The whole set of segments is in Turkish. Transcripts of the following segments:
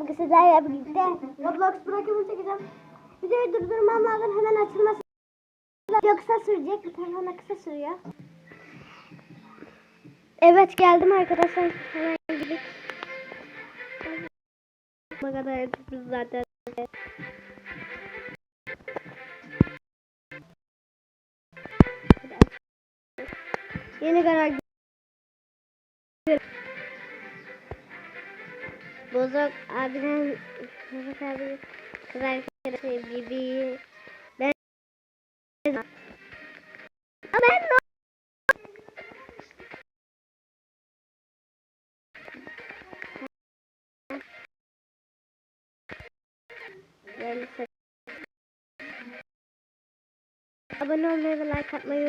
Bugün sizlerle birlikte Roblox bırakımı çekeceğim. Videoyu durdurmam lazım hemen açılması Yoksa sürecek bir telefona kısa sürüyor. Evet geldim arkadaşlar. Hemen gidip. Ne kadar biz zaten. Yeni karar Bozok abiden Bozok abi kız arkadaşı Bibi ben Ama ben ne sen- Abone olmayı ve like atmayı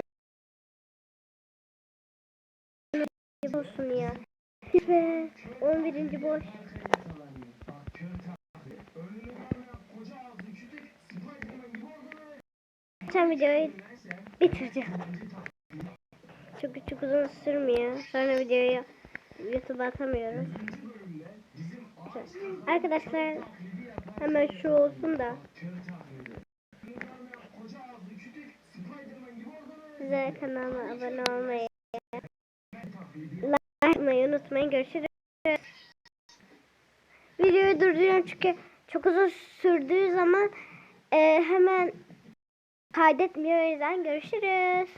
olsun ya. Be 11. boş. Sen videoyu bitireceğim. Çünkü çok uzun sürmüyor. Sonra videoyu YouTube'a atamıyoruz. Arkadaşlar hemen şu olsun da size kanalıma abone olmayı like atmayı unutmayın. Görüşürüz. Videoyu durduruyorum çünkü çok uzun sürdüğü zaman e, hemen kaydetmiyor. O yüzden görüşürüz.